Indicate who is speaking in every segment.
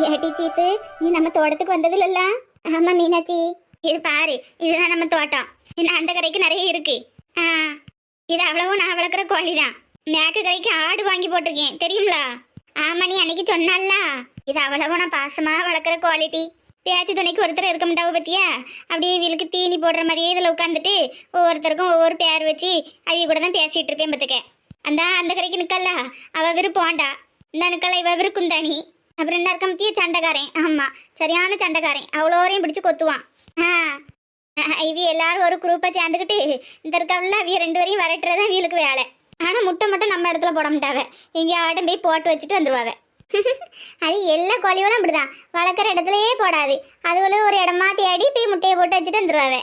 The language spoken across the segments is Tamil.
Speaker 1: ஏட்டி சீத்து நீ நம்ம தோட்டத்துக்கு வந்ததில்லல்ல? ஆமா மீனாட்சி. இது பாரு இதுதான் நம்ம தோட்டம். இன்னும் அந்த கரைக்கு நிறைய இருக்கு. ஆ இது அவ்வளவும் நான் வளர்க்குற கோழி தான். மேக்கு கரைக்கு ஆடு வாங்கி போட்டிருக்கேன் தெரியுங்களா ஆமா நீ அன்னைக்கு சொன்னால இது அவ்வளவும் நான் பாசமா வளர்க்குற குவாலிட்டி பேச்சு துணைக்கு ஒருத்தர் இருக்க மாட்டாவோ பத்தியா? அப்படியே இவளுக்கு தீனி போடுற மாதிரியே இதில் உட்காந்துட்டு ஒவ்வொருத்தருக்கும் ஒவ்வொரு பேர் வச்சு அவங்க கூட தான் பேசிட்டு இருப்பேன் பத்துக்க அந்த அந்த கரைக்கு நிக்கல்ல? அவ போண்டா இந்த நிக்கல இவ விருக்குந்தானி அப்புறம் என்ன இருக்க முத்திய சண்டைக்காரன்? ஆமாம் சரியான சண்டைக்காரன். அவ்வளோரையும் பிடிச்சி கொத்துவான். ஆ அஹ், இவி எல்லாரும் ஒரு குரூப்பை சேர்ந்துக்கிட்டு இந்த இருக்கவில்ல அவிய ரெண்டு வரையும் வரட்டுறதான் வீலுக்கு வேலை. ஆனால் முட்டை மட்டும் நம்ம இடத்துல போட மாட்டாவ. எங்கேயாட்டும் போய் போட்டு வச்சுட்டு வந்துருவாவ. அது எல்லா கோழிகளும் அப்படிதான். வளர்க்குற இடத்துலயே போடாது. அதுகளும் ஒரு இடமா தேடி போய் முட்டையை போட்டு வச்சுட்டு வந்துருவாவ.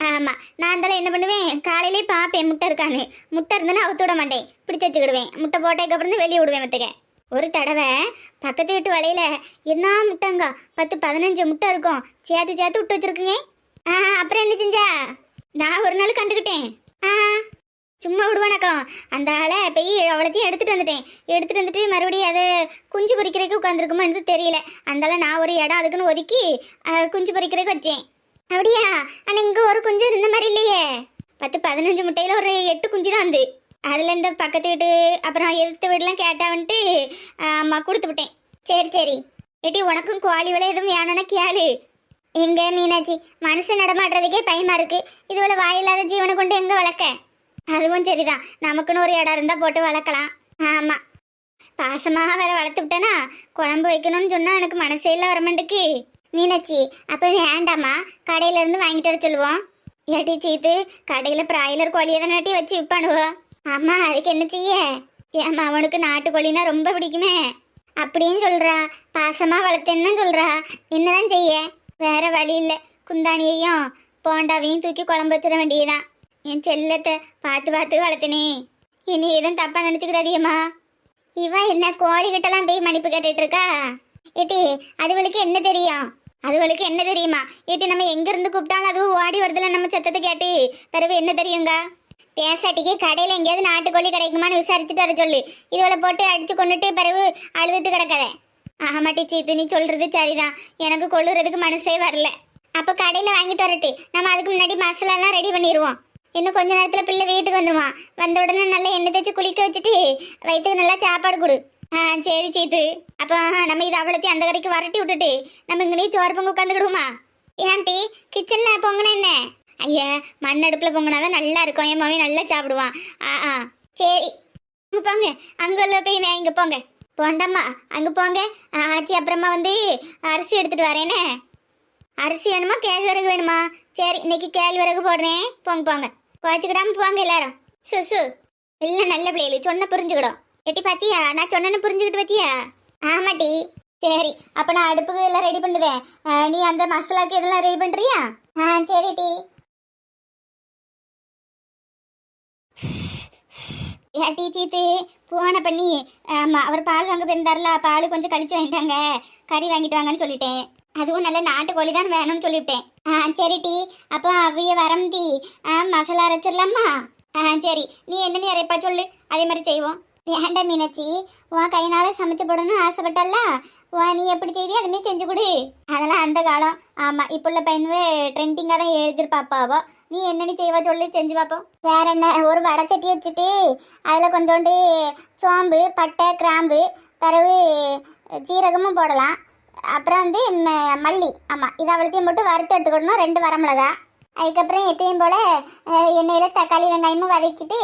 Speaker 1: ஆமாம் நான் இருந்தாலும் என்ன பண்ணுவேன்? காலையிலே பார்ப்பேன் முட்டை இருக்கான்னு. முட்டை இருந்தேன்னா அவுத்து விட மாட்டேன். பிடிச்சி வச்சுக்கிடுவேன். முட்டை போட்டதுக்கப்புறம் வெளியே விடுவேன் மத்துக்க. ஒரு தடவை பக்கத்து வீட்டு வலையில என்ன முட்டைங்க? பத்து பதினஞ்சு முட்டை இருக்கும். சேர்த்து சேர்த்து விட்டு வச்சிருக்குங்க. ஆ அப்புறம் என்ன செஞ்சா? நான் ஒரு நாள் கண்டுக்கிட்டேன். ஆ சும்மா விடுவானக்கம் அந்த ஆளை போய் அவ்வளோத்தையும் எடுத்துகிட்டு வந்துட்டேன். எடுத்துகிட்டு வந்துட்டு மறுபடியும் அதை குஞ்சு பொறிக்கிறதுக்கு உட்காந்துருக்குமோ எனக்கு தெரியல. அந்தால நான் ஒரு இடம் அதுக்குன்னு ஒதுக்கி குஞ்சு பொறிக்கிறதுக்கு வச்சேன். அப்படியா? ஆனால் இங்கே ஒரு குஞ்சு இருந்த மாதிரி இல்லையே. பத்து பதினஞ்சு முட்டையில் ஒரு எட்டு குஞ்சு தான் வந்து. அதில் இந்த பக்கத்து வீட்டு அப்புறம் எதிர்த்து வீடுலாம் கேட்டா வந்துட்டு அம்மா கொடுத்து விட்டேன். சரி சரி. ஏட்டி உனக்கும் கோழி விலை எதுவும் வேணும்னா கேளு. எங்க மீனாட்சி? மனுஷன் நடமாடுறதுக்கே பயமா இருக்கு. இதுவரை வாயில்லாத ஜீவனை கொண்டு எங்க வளர்க்க? அதுவும் சரிதான். நமக்குன்னு ஒரு இடம் இருந்தா போட்டு வளர்க்கலாம். ஆமா. பாசமாக வேற வளர்த்து விட்டேனா குழம்பு வைக்கணும்னு சொன்னா எனக்கு மனசே இல்லை வரமாட்டுக்கு மீனாட்சி அப்ப வேண்டாமா கடையில இருந்து வாங்கிட்டு வர சொல்லுவோம். ஏட்டி சீத்து கடையில பிராய்லர் கோழியை தானே வச்சு விற்பானுவோம் அம்மா அதுக்கு என்ன செய்ய? ஏம்மா அவனுக்கு நாட்டுக்கோழினா ரொம்ப பிடிக்குமே. அப்படின்னு சொல்கிறா பாசமாக வளர்த்தேன்னு சொல்கிறா என்னதான் செய்ய? வேற வழி இல்லை. குந்தாணியையும் போண்டாவையும் தூக்கி குழம்பு வச்சிட வேண்டியதுதான். என் செல்லத்தை பார்த்து பார்த்து வளர்த்தனே. இனி எதுவும் தப்பாக நினச்சிக்கிடாதியம்மா. இவ என்ன கோழிக்கிட்டலாம் போய் மன்னிப்பு கேட்டுட்டு இருக்கா ஏட்டி அதுவளுக்கு என்ன தெரியும்? அதுவளுக்கு என்ன தெரியுமா? ஏட்டி நம்ம எங்கேருந்து கூப்பிட்டாலும் அதுவும் ஓடி வருதுல நம்ம சத்தத்தை கேட்டு. பிறகு என்ன தெரியுங்க? பேசாட்டிக்கு கடையில் எங்கேயாவது நாட்டுக்கோழி கிடைக்குமான்னு விசாரிச்சுட்டு வர சொல்லு. இதுவளை போட்டு அடித்து கொண்டுட்டு பிறகு அழுதுட்டு கிடக்காத. ஆமாட்டி சீத்து நீ சொல்கிறது சரிதான். எனக்கு கொள்ளுறதுக்கு மனசே வரல. அப்போ கடையில் வாங்கிட்டு வரட்டு. நம்ம அதுக்கு முன்னாடி மசாலாலாம் ரெடி பண்ணிடுவோம் இன்னும் கொஞ்ச நேரத்தில் பிள்ளை வீட்டுக்கு வந்துடுவான் வந்த உடனே நல்லா எண்ணெய் தேய்ச்சி குளிக்க வச்சுட்டு வயிற்றுக்கு நல்லா சாப்பாடு கொடு. ஆ சரி சீத்து. அப்போ நம்ம இதை அவ்வளோத்தையும் அந்த கடைக்கு வரட்டி விட்டுட்டு நம்ம இங்கே சோறு பொங்க உட்காந்துக்கிடுவோமா ஏன்டி கிச்சனில் பொங்கினா என்ன? ஐயா மண் அடுப்பில் பொங்கினாதான் நல்லா இருக்கும். என் மாமி நல்லா சாப்பிடுவான். ஆ ஆ. சரி. அங்கே போங்க. அங்குள்ள போய் இங்கே போங்க. போண்டாம்மா அங்கே போங்க. ஆ, ஆச்சி அப்புறமா வந்து அரிசி எடுத்துகிட்டு வரேனே அரிசி வேணுமா கேழ்வரகு வேணுமா? சரி இன்னைக்கு கேழ்வரகு போடுறேன். போங்க போங்க. குறைச்சிக்கிடாம போங்க எல்லாரும். சு சு. இல்லை நல்ல பிள்ளைகள் சொன்ன புரிஞ்சுக்கிடும். எட்டி பாத்தியா? நான் சொன்னேன்னு புரிஞ்சுக்கிட்டு பாத்தியா? ஆமாட்டி சரி அப்போ நான் அடுப்புக்கு எல்லாம் ரெடி பண்ணுறேன். நீ அந்த மசாலாக்கு இதெல்லாம் ரெடி பண்ணுறியா ஆ சரி டி. ஏட்டி சீத்து போன பண்ணி ஆமாம் அவர் பால் வாங்க போயிருந்தார்ல பால் கொஞ்சம் கழிச்சு வாங்கிட்டாங்க கறி வாங்கிட்டு வாங்கன்னு சொல்லிட்டேன். அதுவும் நல்ல நாட்டுக்கோழி தான் வேணும்னு சொல்லிவிட்டேன். ஆ சரி டி. அப்போ அவைய வரம் டி. மசாலா அரைச்சிடலாமா? ஆ சரி. நீ என்ன நீ அரைப்பா சொல்லு. அதே மாதிரி செய்வோம். வேண்டாம் மீனாட்சி. உன் கையினால சமைச்சு போடணும்னு ஆசைப்பட்டல்ல? உன் நீ எப்படி செய்வியோ அதுமே செஞ்சு கொடு. அதெல்லாம் அந்த காலம். ஆமாம் இப்போ உள்ள பையனுவே ட்ரெண்டிங்காக தான் எதிர்பார்ப்பாவோ நீ என்ன செய்வா சொல்லி செஞ்சு பார்ப்போம் வேற என்ன? ஒரு வடைச்சட்டி வச்சுட்டு அதில் கொஞ்சோண்டு சோம்பு பட்டை கிராம்பு பிறகு சீரகமும் போடலாம். அப்புறம் வந்து மல்லி. ஆமாம் இது அவ்வளோத்தையும் போட்டு வறுத்து எடுத்துக்கணும். ரெண்டு வரமிளகா. அதுக்கப்புறம் எப்பயும் போல் எண்ணெயில் தக்காளி வெங்காயமும் வதக்கிட்டு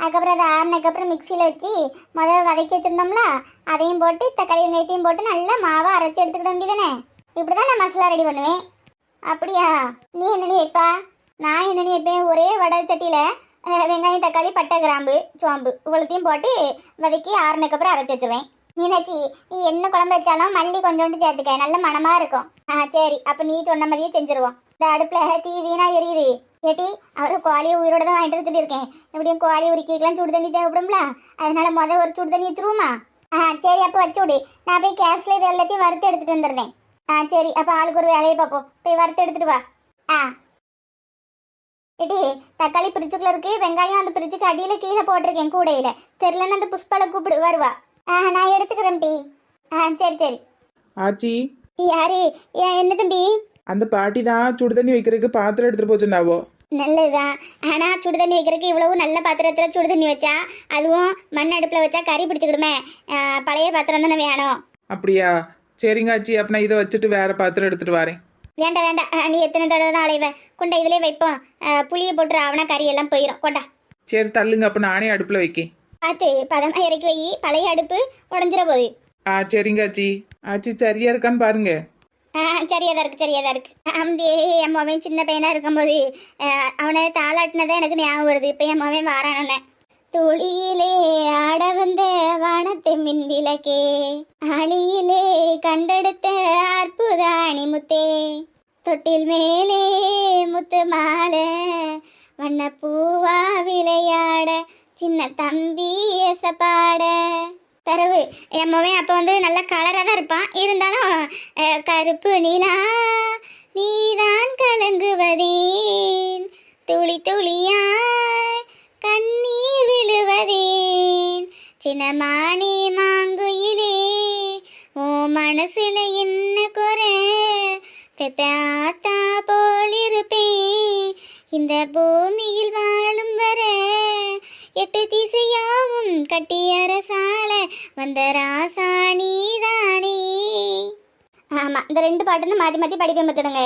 Speaker 1: அதுக்கப்புறம் அதை ஆறுனதுக்கப்புறம் மிக்சியில் வச்சு முதல்ல வதக்கி வச்சுருந்தோம்ல அதையும் போட்டு தக்காளி வெங்காயத்தையும் போட்டு நல்லா மாவை அரைச்சி எடுத்துக்கிட வேண்டியதானே இப்படி தான் நான் மசாலா ரெடி பண்ணுவேன். அப்படியா? நீ என்னடி வைப்பா? நான் என்னடி வைப்பேன்? ஒரே வடை சட்டியில் வெங்காயம் தக்காளி பட்டை கிராம்பு சோம்பு இவ்வளோத்தையும் போட்டு வதக்கி ஆறுனதுக்கப்புறம் அரைச்சி வச்சுருவேன். மீனாட்சி நீ என்ன குழம்பு வச்சாலும் மல்லி கொஞ்சோண்டு சேர்த்துக்க. நல்ல மணமாக இருக்கும். ஆ சரி. அப்போ நீ சொன்ன மாதிரியே செஞ்சிருவோம். இந்த அடுப்பில் தீ வீணா எரியுது. ஏட்டி அவர் கோழியை உயிரோட தான் வாங்கிட்டு வர சொல்லியிருக்கேன். எப்படியும் கோழி உரிக்கலாம் சுடு தண்ணி தேவைப்படும்ல? அதனால மொதல் ஒரு சுடு தண்ணி வச்சிருவோமா? ஆ சரி. அப்போ வச்சு விடு. நான் போய் கேஸில் இது எல்லாத்தையும் வறுத்து எடுத்துகிட்டு வந்துடுறேன். ஆ சரி. அப்போ ஆளுக்கு ஒரு வேலையை பார்ப்போம். போய் வறுத்து எடுத்துட்டு வா. ஆ. ஏடி தக்காளி பிரிச்சுக்குள்ள இருக்கு. வெங்காயம் அந்த பிரிச்சுக்கு அடியில் கீழே போட்டிருக்கேன் கூடையில். தெரிலன்னு அந்த புஷ்பால கூப்பிடு வருவா. நான் எடுத்துக்கிறேன் டி. ஆ சரி சரி.
Speaker 2: ஆச்சி.
Speaker 1: யாரு? ஏன் என்ன தம்பி?
Speaker 2: அந்த பாட்டி தான் சுடு தண்ணி வைக்கிறதுக்கு பாத்திரம் எடுத்துட்டு போச்சுன்னாவோ?
Speaker 1: நல்லதுதான் ஆனா சுடு தண்ணி வைக்கிறதுக்கு இவ்வளவு நல்ல பாத்திரத்துல சுடு தண்ணி வச்சா அதுவும் மண் அடுப்புல வச்சா கறி பிடிச்சிக்கிடுமே. பழைய பாத்திரம் தானே வேணும்.
Speaker 2: அப்படியா? சரிங்க ஆச்சி. அப்ப நான் இதை வச்சுட்டு வேற பாத்திரம் எடுத்துட்டு வரேன்.
Speaker 1: வேண்டாம் வேண்டாம் நீ எத்தனை தடவை தான் அலைவ? கொண்டா இதுலயே வைப்போம். புளியை போட்டு அவனா கறி எல்லாம் போயிடும் கொண்டா.
Speaker 2: சரி தள்ளுங்க. அப்ப நானே அடுப்புல வைக்கேன்.
Speaker 1: பார்த்து பதமா இறக்கி வை பழைய அடுப்பு உடஞ்சிட போகுது
Speaker 2: ஆ சரிங்க ஆச்சி ஆச்சி சரியா இருக்கான்னு பாருங்க.
Speaker 1: ஆ சரியாதான் இருக்கு சரியாதான் இருக்கு. அம்பே என் மகன் சின்ன பையனா இருக்கும்போது ஆஹ் அவனை தாளாட்டினதான் எனக்கு ஞாபகம் வருது. இப்போ என் மகன் வாரானே துளியிலே ஆட வந்த வானத்து மின் விளக்கே அழியிலே கண்டெடுத்த அற்புத அணிமுத்தே தொட்டில் மேலே முத்து மாலை வண்ணப்பூவா விளையாட சின்ன தம்பி ஏசப்பாட பறவு என் அப்போ வந்து நல்ல கலராக தான் இருப்பான். இருந்தாலும் கருப்பு நிலா நீதான் கலங்குவதேன். துளி துளியாய் கண்ணீர் விழுவதேன். சின்னமானே மாங்குயிலே ஓ மனசுல என்ன குறை? பெத்த ஆத்தா போல் இருப்பேன் இந்த பூமியில் வா எட்டு திசையாவும் கட்டி அரசால வந்த ராசா நீதானே ஆமா இந்த ரெண்டு பாட்டு தான் மாத்தி மாத்தி படிப்பேன் பார்த்துடுங்க.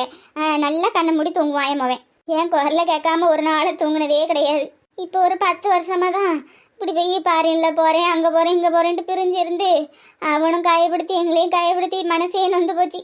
Speaker 1: நல்லா கண்ணை மூடி தூங்குவான் என் மவன். என் குரல கேட்காம ஒரு நாள் தூங்குனதே கிடையாது. இப்போ ஒரு பத்து வருஷமா தான் இப்படி போய் பாரின்ல போகிறேன் அங்கே போகிறேன் இங்கே போகிறேன்ட்டு பிரிஞ்சு இருந்து அவனும் காயப்படுத்தி எங்களையும் காயப்படுத்தி மனசே நொந்து போச்சு.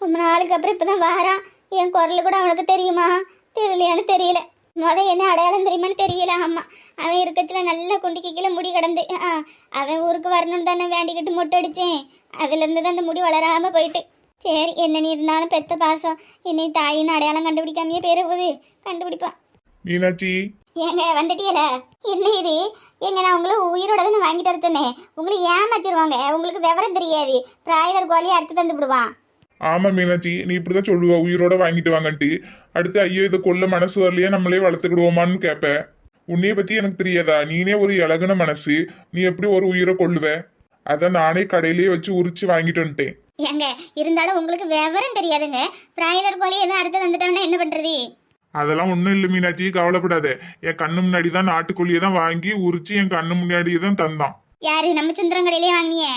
Speaker 1: ரொம்ப நாளுக்கு அப்புறம் இப்போ தான் வாரான். என் குரல் கூட அவனுக்கு தெரியுமா? தெரியலையான்னு தெரியல. முத என்ன அடையாளம் தெரியுமான்னு தெரியல ஆமா அவன் இருக்கத்துல நல்ல குண்டிக்கு கீழே முடி கிடந்து ஆ, அவன் ஊருக்கு வரணும்னு தானே வேண்டிக்கிட்டு மொட்டை அடிச்சேன். அதுல இருந்து தான் அந்த முடி வளராம போயிட்டு. சரி என்ன நீ இருந்தாலும் பெத்த பாசம். என்னை தாயின்னு அடையாளம் கண்டுபிடிக்காமையே பேர போகுது. கண்டுபிடிப்பான்.
Speaker 3: மீனாட்சி.
Speaker 1: ஏங்க வந்துட்டியல? என்ன இது? ஏங்க நான் உங்களை உயிரோட தானே வாங்கிட்டு வர சொன்னேன். உங்களை ஏமாத்திடுவாங்க. உங்களுக்கு விவரம் தெரியாது. பிராய்லர் கோழியை அறுத்து தந்து விடுவான்
Speaker 3: ஆமா மீனாட்சி நீ இப்படிதான் சொல்லுவ உயிரோட வாங்கிட்டு வாங்கன்ட்டு. அடுத்து ஐயோ இதை கொல்ல மனசு வரலையே? நம்மளே வளர்த்துக்கிடுவோமான்னு கேப்ப. உன்னைய பத்தி எனக்கு தெரியாதா? நீனே ஒரு இலகுன மனசு. நீ எப்படி ஒரு உயிரை கொள்ளுவ அதான் நானே கடையிலேயே வச்சு உரிச்சு வாங்கிட்டு வந்துட்டேன்.
Speaker 1: ஏங்க இருந்தாலும் உங்களுக்கு விவரம் தெரியாதுங்க. பிராய்லர் கோழி எதுவும் அறுத்து தந்துட்டோம்னா என்ன பண்றது?
Speaker 3: அதெல்லாம் ஒன்றும் இல்லை மீனாட்சி கவலைப்படாத. என் கண்ணு முன்னாடி தான் நாட்டுக்கோழியை தான் வாங்கி உரிச்சு என் கண்ணு முன்னாடியே தான் தந்தான்.
Speaker 1: யாரு நம்ம சுந்தரம் கடையிலே வாங்கினியே?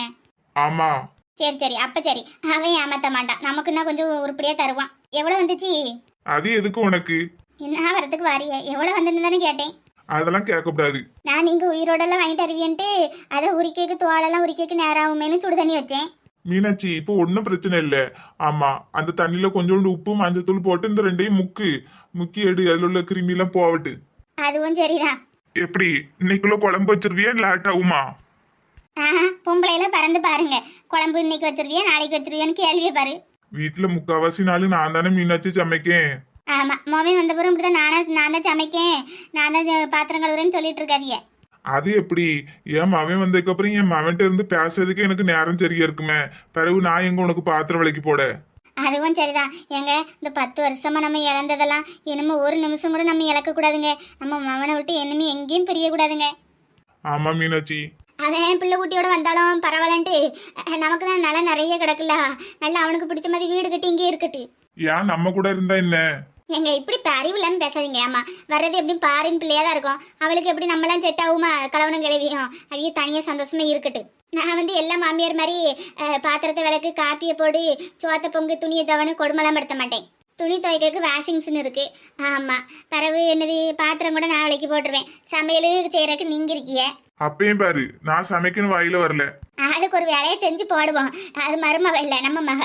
Speaker 3: ஆமா.
Speaker 1: சரி சரி. அப்ப சரி. அவன் ஏமாத்த மாட்டான். நமக்குன்னா கொஞ்சம் உருப்படியா தருவான். எவ்வளவு வந்துச்சு?
Speaker 3: அது எதுக்கு உனக்கு?
Speaker 1: என்ன வரதுக்கு வாரிய. எவ்வளவு வந்துன்னு கேட்டேன்.
Speaker 3: அதெல்லாம் கேட்கக்கூடாது.
Speaker 1: நான் நீங்க உயிரோடெல்லாம் வாங்கிட்டு வருவியன்ட்டு அதை உரிக்கைக்கு தோலெல்லாம் உரிக்கைக்கு நேரம் ஆகுமேனு சுடு தண்ணி வச்சேன்.
Speaker 3: மீனாட்சி இப்போ ஒன்றும் பிரச்சனை இல்லை. ஆமா அந்த தண்ணியில கொஞ்சோண்டு உப்பு மஞ்சத்தூள் போட்டு இந்த ரெண்டையும் முக்கு. முக்கி எடு. அதில் உள்ள கிருமிலாம் போவட்டு
Speaker 1: அதுவும் சரிதான்.
Speaker 3: எப்படி? இன்னைக்குள்ள குழம்பு வச்சிருவியா? லேட் ஆகுமா?
Speaker 1: ஆஹா பொம்பளையெல்லாம் பறந்து பாருங்க. குழம்பு இன்னைக்கு வச்சிருவியா நாளைக்கு வச்சிருவியான்னு கேள்வியை பாரு.
Speaker 3: வீட்டுல முக்காவாசி நாள் நான் தானே மீனாட்சி சமைக்கேன்.
Speaker 1: ஆமா மோமே வந்த பிறகு இப்படிதான் நானா நான் தான் சமைக்கேன். நான் தான் பாத்திரம் கழுவுறேன்னு சொல்லிட்டு இருக்காதிய
Speaker 3: அது எப்படி? என் மவன் வந்ததுக்கு அப்புறம் என் மவன்கிட்ட இருந்து பேசுறதுக்கு எனக்கு நேரம் சரியா இருக்குமே. பிறகு நான் எங்க உனக்கு பாத்திரம் விலைக்கு போட?
Speaker 1: அதுவும் சரிதான். ஏங்க இந்த பத்து வருஷமா நம்ம இழந்ததெல்லாம் இனிமே ஒரு நிமிஷம் கூட நம்ம இழக்க கூடாதுங்க. நம்ம மவனை விட்டு இனிமே எங்கேயும் பிரிய கூடாதுங்க.
Speaker 3: ஆமா மீனாட்சி.
Speaker 1: அவன் பிள்ளை குட்டியோட வந்தாலும் பரவாயில்லன்ட்டு நமக்கு தான் நிலம் நிறைய கிடக்குல நல்லா அவனுக்கு பிடிச்ச மாதிரி வீடு கட்டி இங்கே இருக்கட்டு.
Speaker 3: ஏன் நம்ம கூட இருந்தா என்ன?
Speaker 1: எங்க இப்படி இல்லாம பேசாதீங்க ஆமா வர்றது எப்படி பாரின் பிள்ளையா தான் இருக்கும். அவளுக்கு எப்படி நம்மளாம் செட் ஆகுமா? கலவனும் கிளவியும். அவைய தனியா சந்தோஷமா இருக்கட்டு. நான் வந்து எல்லா மாமியார் மாதிரி பாத்திரத்தை விளக்கு காப்பியை போடு சோத்த பொங்கு துணியை தவணு கொடுமெல்லாம் படுத்த மாட்டேன். துணி துவைக்கிறதுக்கு வாஷிங்ஸ்னு இருக்கு. ஆமா. பிறகு என்னது? பாத்திரம் கூட நான் விலைக்கு போட்டுருவேன். சமையல் செய்யறதுக்கு நீங்க இருக்கிய
Speaker 3: அப்பயும் பாரு நான் சமைக்கணும் வாயில வரல.
Speaker 1: ஆளுக்கு ஒரு வேலையை செஞ்சு போடுவோம் அது மருமவ இல்லை நம்ம மக.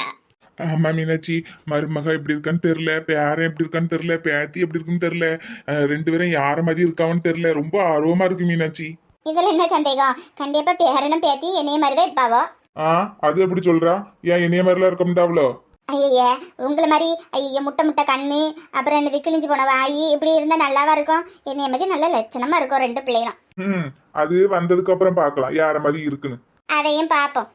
Speaker 3: ஆமா மீனாட்சி மருமக எப்படி இருக்கான்னு தெரியல பேரன் எப்படி இருக்கான்னு தெரியல பேத்தி எப்படி இருக்குன்னு தெரியல அஹ் ரெண்டு பேரும் யார மாதிரி இருக்காவன்னு தெரியல. ரொம்ப ஆர்வமா இருக்கு மீனாட்சி.
Speaker 1: இதுல என்ன சந்தேகம்? கண்டிப்பா பேரனும் பேத்தி என்னைய மாதிரி தான் இருப்பாவோ?
Speaker 3: ஆ அது எப்படி சொல்றா? ஏன் இணைய மாதிரிலாம் இருக்க முடியாவளோ
Speaker 1: ஐய உங்களை மாதிரி ஐய முட்டை முட்டை கண்ணு அப்புறம் என்னது கிழிஞ்சு போன வாய் இப்படி இருந்தா நல்லாவா இருக்கும்? என்னைய மாதிரி நல்ல லட்சணமா இருக்கும் ரெண்டு பிள்ளைகளும்.
Speaker 3: ம் அது வந்ததுக்கு அப்புறம் பார்க்கலாம். யார மாதிரி இருக்குன்னு.
Speaker 1: அதையும் பார்ப்போம்.